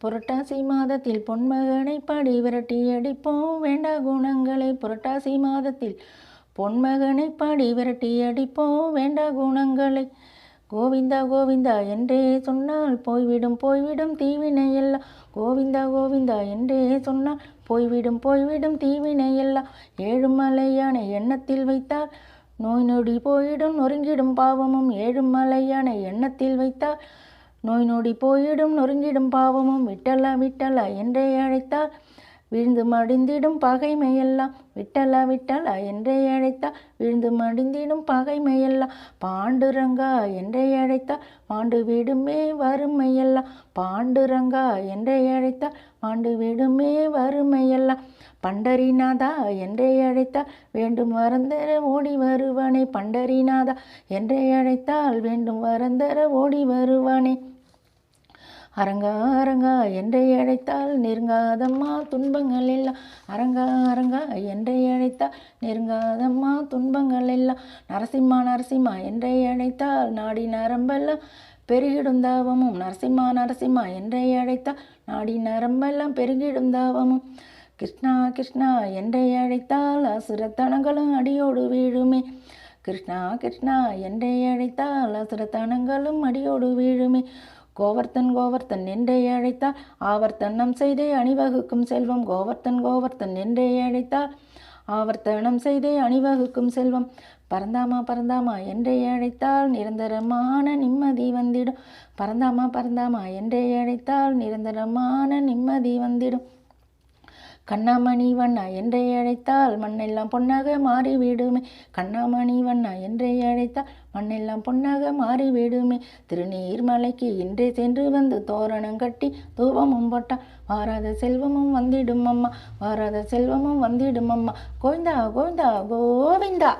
புரட்டாசி மாதத்தில் பொன்மகனை படி விரட்டி அடிப்போம். வேண்டா குணங்களை புரட்டாசி மாதத்தில் பொன்மகனை படி விரட்டி அடிப்போம். வேண்டா குணங்களை கோவிந்தா கோவிந்தா என்றே சொன்னால் போய்விடும் போய்விடும் தீவினை எல்லாம் கோவிந்தா கோவிந்தா என்றே சொன்னால் போய்விடும் போய்விடும் தீவினை எல்லாம் ஏழுமலையான எண்ணத்தில் வைத்தால் நோய் நொடி போயிடும் நொறுங்கிடும் பாவமும். ஏழுமலையான எண்ணத்தில் வைத்தால் நோய் நொடி போயிடும் நொறுங்கிடும் பாவமும் விட்டலா விட்டலா என்றே அழைத்தால் விழுந்து மடிந்திடும் பகைமையெல்லாம் விட்டலா விட்டலா என்றே அழைத்தால் விழுந்து மடிந்திடும் பகைமையெல்லாம் பாண்டுரங்கா என்றே அழைத்தால் மாண்டு விடுமே வறுமையெல்லாம் பாண்டுரங்கா என்றே அழைத்தால் மாண்டு விடுமே வறுமையெல்லாம் பண்டரிநாதா என்றே அழைத்தால் வேண்டும் வரந்தர ஓடி வருவானே பண்டரிநாதா என்றே அழைத்தால் வேண்டும் வரந்தர ஓடி வருவானே அரங்கா அரங்கா என்றை அழைத்தால் நெருங்காதம்மா துன்பங்கள் எல்லாம் அரங்கா அரங்கா என்றை அழைத்தால் நெருங்காதம்மா துன்பங்கள் எல்லாம் நரசிம்மா நரசிம்மா என்றை அழைத்தால் நாடி நரம்பெல்லாம் பெருகிடும் தாவமும் நரசிம்மா நரசிம்மா என்றை அழைத்தால் நாடி நரம்பெல்லாம் பெருகிடும் தாவமும் கிருஷ்ணா கிருஷ்ணா என்றை அழைத்தால் அசுரத்தனங்களும் அடியோடு வீழுமே. கிருஷ்ணா கிருஷ்ணா என்றை அழைத்தால் அசுரத்தனங்களும் அடியோடு வீழுமே. கோவர்த்தன் கோவர்த்தன் என்றே அழைத்தால் ஆவர்த்தனம் செய்தே அணிவகுக்கும் செல்வம். கோவர்த்தன் கோவர்த்தன் என்றே அழைத்தால் ஆவர்த்தனம் செய்தே அணிவகுக்கும் செல்வம். பரந்தாமா பரந்தாமா என்றே அழைத்தால் நிரந்தரமான நிம்மதி வந்திடும். பரந்தாமா பரந்தாமா என்றே அழைத்தால் நிரந்தரமான நிம்மதி வந்திடும். கண்ணாமணி வண்ணா என்றே அழைத்தால் மண்ணெல்லாம் பொன்னாக மாறிவிடுமே. கண்ணாமணி வண்ணா என்றே அழைத்தால் மண்ணெல்லாம் பொன்னாக மாறிவிடுமே. திருநீர்மலைக்கு இன்றே சென்று வந்து தோரணம் கட்டி தூபமும் போட்டால் வாராத செல்வமும் வந்திடும் அம்மா வாராத செல்வமும் வந்திடும் அம்மா கோவிந்தா கோவிந்தா கோவிந்தா.